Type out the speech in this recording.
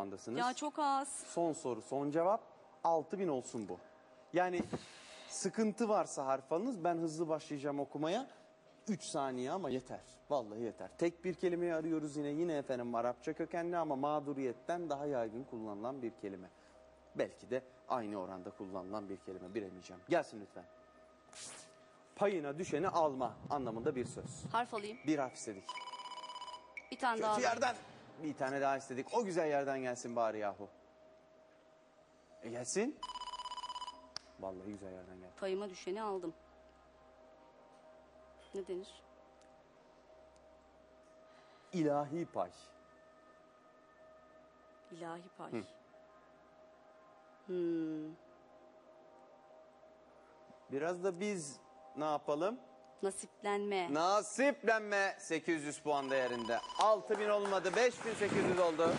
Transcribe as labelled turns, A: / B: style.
A: puandasınız.
B: Ya çok az.
A: Son soru, son cevap 6000 olsun bu. Yani sıkıntı varsa harf alınız ben hızlı başlayacağım okumaya. 3 saniye ama yeter. Vallahi yeter. Tek bir kelimeyi arıyoruz yine. Yine efendim Arapça kökenli ama mağduriyetten daha yaygın kullanılan bir kelime. Belki de aynı oranda kullanılan bir kelime. Bilemeyeceğim. Gelsin lütfen. Payına düşeni alma anlamında bir söz.
B: Harf alayım.
A: Bir harf istedik.
B: Bir tane daha.
A: Kötü
B: alayım.
A: yerden bir tane daha istedik. O güzel yerden gelsin bari yahu. E gelsin. Vallahi güzel yerden geldi.
B: Payıma düşeni aldım. Ne denir?
A: İlahi pay.
B: İlahi pay.
A: Biraz da biz ne yapalım?
B: Nasiplenme.
A: Nasiplenme 800 puan değerinde. 6000 olmadı 5800 oldu.